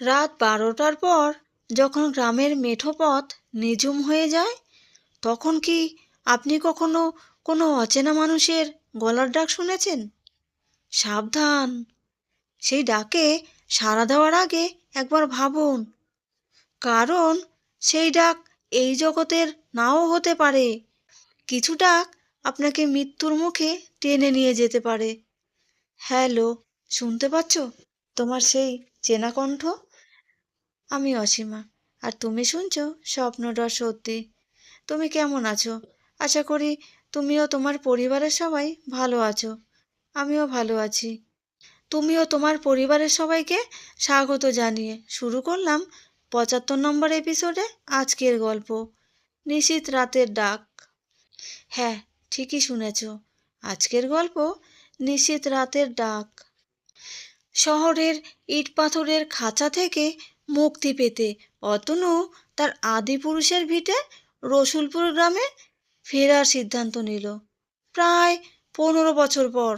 রাত বারোটার পর যখন গ্রামের মেঠো পথ নিঝুম হয়ে যায়, তখন কি আপনি কখনো কোনো অচেনা মানুষের গলার ডাক শুনেছেন? সাবধান। সেই ডাকে সাড়া দেওয়ার আগে একবার ভাবুন। কারণ সেই ডাক এই জগতের নাও হতে পারে। কিছু ডাক আপনাকে মৃত্যুর মুখে টেনে নিয়ে যেতে পারে। হ্যালো, শুনতে পাচ্ছ? তোমার সেই চেনা কণ্ঠ? আমি অসীমা। আর তুমি শুনছো? স্বপ্নটা সত্যি। তুমি কেমন আছো? আশা করি তুমিও তোমার পরিবারের সবাই ভালো আছো। আমিও ভালো আছি। তুমিও তোমার পরিবারের সবাইকে স্বাগত জানিয়ে শুরু করলাম পঁচাত্তর নম্বর এপিসোডে আজকের গল্প নিশীত রাতের ডাক। হ্যাঁ ঠিকই শুনেছ। আজকের গল্প নিশীত রাতের ডাক। শহরের ইট পাথরের খাঁচা থেকে মুক্তি পেতে। অতনু তার আদিপুরুষের ভিটে রসুলপুর গ্রামে ফেরার সিদ্ধান্ত নিল। প্রায় পনেরো বছর পর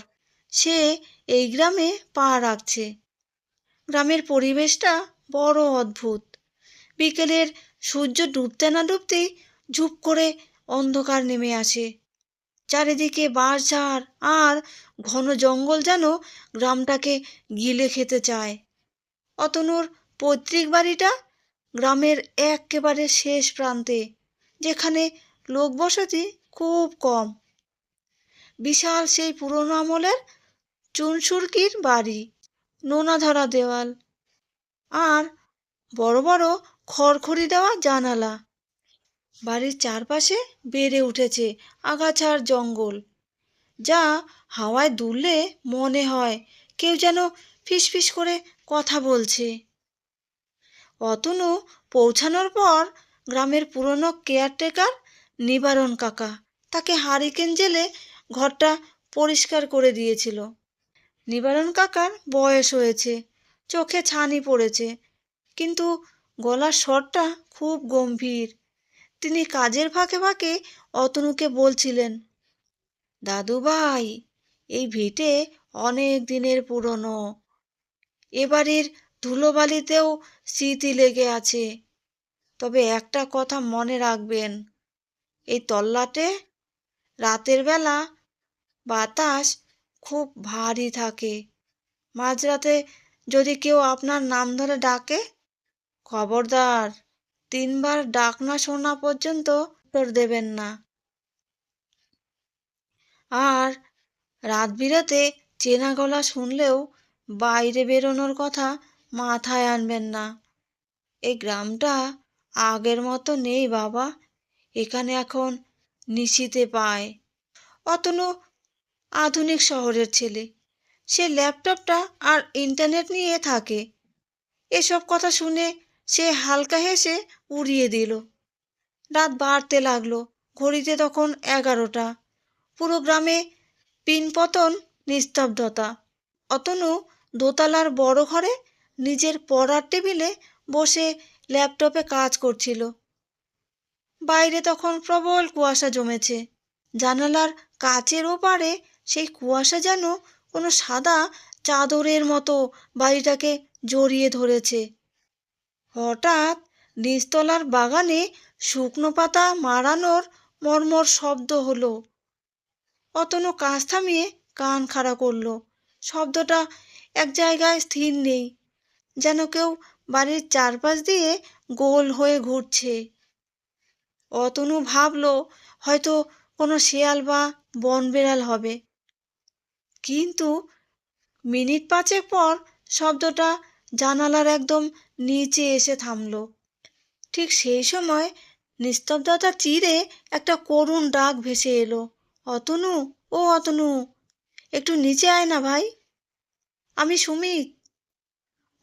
সে এই গ্রামে পা রাখছে। গ্রামের পরিবেশটা বড় অদ্ভুত। বিকেলের সূর্য ডুবতে না ডুবতেই ঝুপ করে অন্ধকার নেমে আসে। চারিদিকে বাঁশঝাড় আর ঘন জঙ্গল যেন গ্রামটাকে গিলে খেতে চায়। অতনুর পৈতৃক বাড়িটা গ্রামের একেবারে শেষ প্রান্তে, যেখানে লোকবসতি খুব কম। বিশাল সেই পুরনো আমলের চুনসুরকির বাড়ি নোনা ধরা দেওয়াল আর বড় বড় খড়খড়ি দেওয়া জানালা। বাড়ির চারপাশে বেড়ে উঠেছে আগাছার জঙ্গল, যা হাওয়ায় দুললে মনে হয় কেউ যেন ফিসফিস করে কথা বলছে। অতনু পৌঁছানোর পর গ্রামের পুরনো কেয়ারটেকার নিবারণ কাকা তাকে হারিকেন জেলে ঘরটা পরিষ্কার করে দিয়েছিল। নিবারণ কাকার বয়স হয়েছে, চোখে ছানি পড়েছে, কিন্তু গলার স্বরটা খুব গম্ভীর। তিনি কাজের ফাঁকে ফাঁকে অতনুকে বলছিলেন, দাদু ভাই, এই ভিটে অনেক দিনের পুরনো। এবাড়ির ধুলোবালিতেও স্মৃতি লেগে আছে। তবে একটা কথা মনে রাখবেন, এই তল্লাটে রাতের বেলা বাতাস খুব ভারী থাকে। মাঝরাতে যদি কেউ আপনার নাম ধরে ডাকে, খবরদার, তিনবার ডাক না শোনা পর্যন্ত উত্তর দেবেন না। আর রাত বিরাতে চেনা গলা শুনলেও বাইরে বেরোনোর কথা মাথায় আনবেন না। এই গ্রামটা আগের মতো নেই বাবা। এখানে এখন নিশিতে পায়। অতনু আধুনিক শহরের ছেলে। সে ল্যাপটপটা আর ইন্টারনেট নিয়ে থাকে। এসব কথা শুনে সে হালকা হেসে উড়িয়ে দিল। রাত বাড়তে লাগল, ঘড়িতে তখন এগারোটা। পুরো গ্রামে পিনপতন, নিস্তব্ধতা। অতনু দোতলার বড় ঘরে নিজের পড়ার টেবিলে বসে ল্যাপটপে কাজ করছিল। বাইরে তখন প্রবল কুয়াশা জমেছে। জানালার কাচের ওপারে সেই কুয়াশা যেন কোনো সাদা চাদরের মতো বাড়িটাকে জড়িয়ে ধরেছে। হঠাৎ নিচতলার বাগানে শুকনো পাতা মারানোর মর্মর শব্দ হলো। অতনু কাজ থামিয়ে কান খাড়া করল। শব্দটা এক জায়গায় স্থির নেই। যেন কেউ বাড়ির চারপাশ দিয়ে গোল হয়ে ঘুরছে। অতনু ভাবলো হয়তো কোনো শেয়াল বা বন বেড়াল হবে। কিন্তু মিনিট পাঁচেক পর শব্দটা জানালার একদম নিচে এসে থামল। ঠিক সেই সময় নিস্তব্ধতা চিরে একটা করুণ ডাক ভেসে এলো। অতনু, ও অতনু, একটু নিচে আয় না ভাই। আমি সুমিত।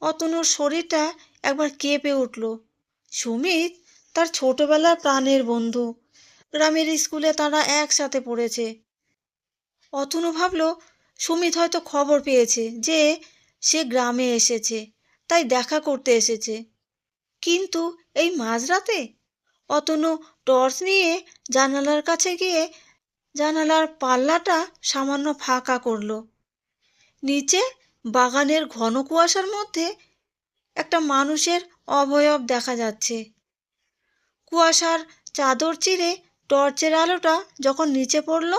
অতনুর শরীরটা একবার কেঁপে উঠল। সুমিত তার ছোটবেলার প্রাণের বন্ধু। গ্রামের স্কুলে তারা একসাথে পড়েছে। অতনু ভাবল, সুমিত হয়তো খবর পেয়েছে যে সে গ্রামে এসেছে, তাই দেখা করতে এসেছে। কিন্তু এই মাঝরাতে? অতনু টর্চ নিয়ে জানালার কাছে গিয়ে জানালার পাল্লাটা সামান্য ফাঁকা করল। নিচে বাগানের ঘন কুয়াশার মধ্যে একটা মানুষের অবয়ব দেখা যাচ্ছে। কুয়াশার চাদর চিরে টর্চের আলোটা যখন নিচে পড়ল,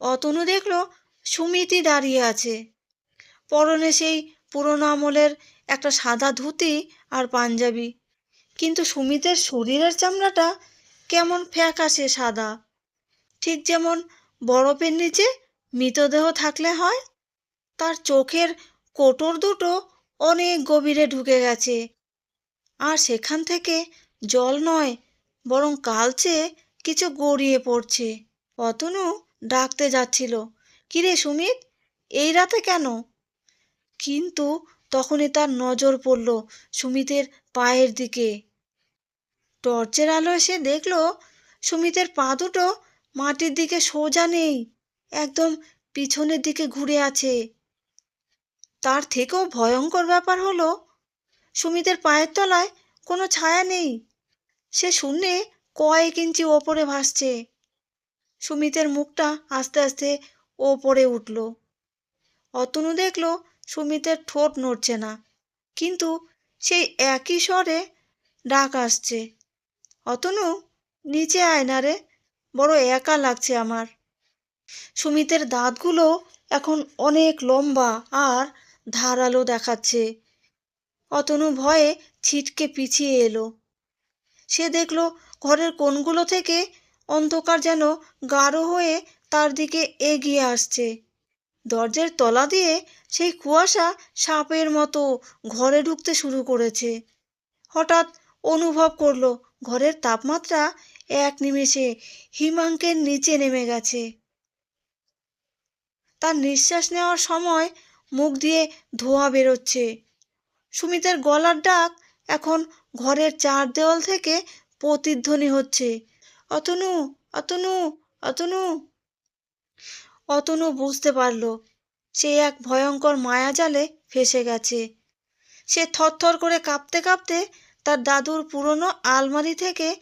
অতনু দেখল সুমিতি দাঁড়িয়ে আছে। পরনে সেই পুরোনো আমলের একটা সাদা ধুতি আর পাঞ্জাবি। কিন্তু সুমিতের শরীরের চামড়াটা কেমন ফ্যাকাশে সাদা। ঠিক যেমন বরফের নিচে মৃতদেহ থাকলে হয় তার চোখের কোটর দুটো অনেক গভীরে ঢুকে গেছে। আর সেখান থেকে জল নয়, বরং কালচে কিছু গড়িয়ে পড়ছে। অতনু ডাকতে যাচ্ছিল, কিরে সুমিত, এই রাতে কেন? কিন্তু তখনই তার নজর পড়ল সুমিতের পায়ের দিকে। টর্চের আলো এসে দেখল সুমিতের পা দুটো মাটির দিকে সোজা নেই, একদম পিছনের দিকে ঘুরে আছে। তার থেকেও ভয়ঙ্কর ব্যাপার হলো, সুমিতের পায়ের তলায় কোনো ছায়া নেই। সে শূন্যে কয়েক ইঞ্চি ওপরে ভাসছে। সুমিতের মুখটা আস্তে আস্তে ওপরে উঠল। অতনু দেখল সুমিতের ঠোঁট নড়ছে না, কিন্তু সেই একই স্বরে ডাক আসছে। অতনু, নিচে আয় না রে, বড় একা লাগছে আমার। সুমিতের দাঁতগুলো এখন অনেক লম্বা আর ধারালো দেখাচ্ছে। অতনু ভয়ে ছিটকে পিছিয়ে এলো। সে দেখল ঘরের কোণগুলো থেকে অন্ধকার যেন গাঢ় হয়ে তার দিকে এগিয়ে আসছে। দরজার তলা দিয়ে সেই কুয়াশা সাপের মতো ঘরে ঢুকতে শুরু করেছে। হঠাৎ অনুভব করল ঘরের তাপমাত্রা এক নিমেষে হিমাঙ্কের নিচে নেমে গেছে। তার নিঃশ্বাস নেওয়ার সময় মুখ দিয়ে ধোঁয়া বেরোচ্ছে। সুমিতের গলার ডাক এখন ঘরের চার দেওয়াল থেকে প্রতিধ্বনি হচ্ছে। অতনু অতনু অতনু। অতনু বুঝতে পারল, সে এক ভয়ঙ্কর মায়াজালে ফেসে গেছে। সে থরথর করে কাঁপতে কাঁপতে তার দাদুর পুরনো আলমারি থেকে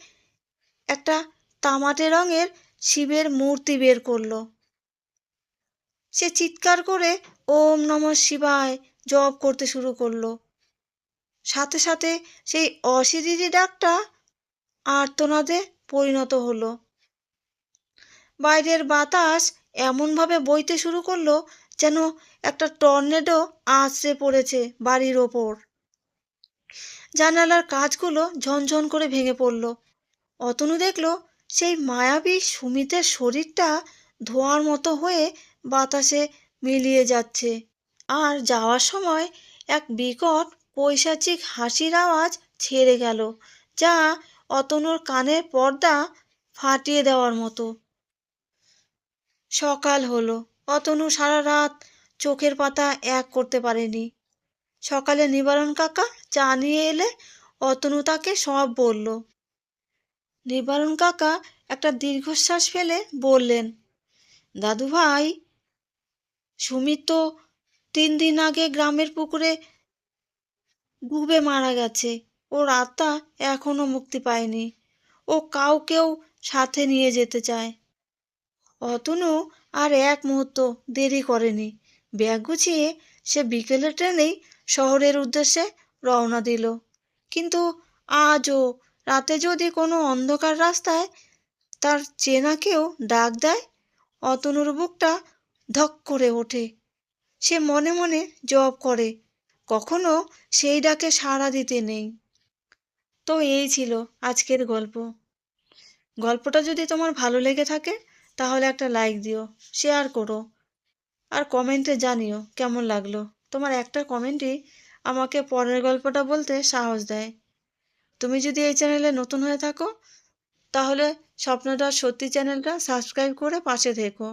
একটা তামাটে রঙের শিবের মূর্তি বের করল। সে চিৎকার করে ওম নম শিবায় জপ করতে শুরু করল। সাথে সাথে সেই অশিরিরি ডাকটা আর্তনাদে পরিণত হলো। বাইরের বাতাস এমনভাবে বইতে শুরু করল যেন একটা টর্নেডো আছড়ে পড়েছে বাড়ির ওপর। জানালার কাজগুলো ঝনঝন করে ভেঙে পড়ল। অতনু দেখল সেই মায়াবী সুমিতের শরীরটা ধোঁয়ার মতো হয়ে বাতাসে মিলিয়ে যাচ্ছে। আর যাওয়ার সময় এক বিকট পৈশাচিক হাসির আওয়াজ ছেড়ে গেল, যা অতনুর কানের পর্দা ফাটিয়ে দেওয়ার মতো। সকাল হলো, অতনু সারা রাত চোখের পাতা এক করতে পারেনি। সকালে নিবারণ কাকা চা নিয়ে এলে অতনু তাকে সব বলল। নিবারণ কাকা একটা দীর্ঘশ্বাস ফেলে বললেন দাদু ভাই সুমিত তো তিন দিন আগে গ্রামের পুকুরে ডুবে মারা গেছে। ওর আত্মা এখনও মুক্তি পায়নি। ও কাউকেও সাথে নিয়ে যেতে চায়। অতনু আর এক মুহূর্ত দেরি করেনি। ব্যাগ গুছিয়ে সে বিকেলের ট্রেনেই শহরের উদ্দেশ্যে রওনা দিল। কিন্তু আজও রাতে যদি কোনো অন্ধকার রাস্তায় তার চেনা কেউ ডাক দেয়, অতনুর বুকটা ধক করে ওঠে। সে মনে মনে জব করে, কখনো সেই ডাকে সাড়া দিতে নেই। তো এই ছিল আজকের গল্প। গল্পটা যদি তোমার ভালো লেগে থাকে, তাহলে একটা লাইক দিও শেয়ার করো। আর কমেন্টে জানিও কেমন লাগল। তোমার একটা কমেন্টই আমাকে পরের গল্পটা বলতে সাহস দেয়। তুমি যদি এই চ্যানেলে নতুন হয়ে থাকো, তাহলে স্বপ্নটা সত্যি চ্যানেলটা সাবস্ক্রাইব করে পাশে থেকো।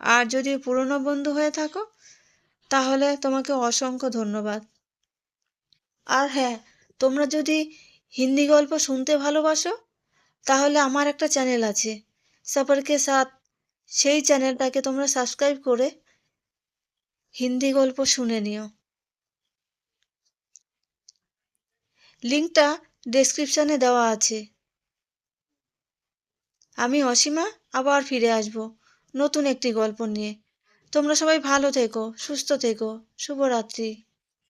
আর যদি পুরনো বন্ধু হয়ে থাকো, তাহলে তোমাকে অসংখ্য ধন্যবাদ। আর হ্যাঁ তোমরা যদি হিন্দি গল্প শুনতে ভালোবাসো, তাহলে আমার একটা চ্যানেল আছে। সফরকে সাথ, সেই চ্যানেলটাকে তোমরা সাবস্ক্রাইব করে হিন্দি গল্প শুনে নিও। লিঙ্কটা ডেসক্রিপশানে দেওয়া আছে। আমি অসীমা, আবার ফিরে আসব। নতুন একটি গল্প নিয়ে। তোমরা সবাই ভালো থেকো সুস্থ থেকো। শুভরাত্রি।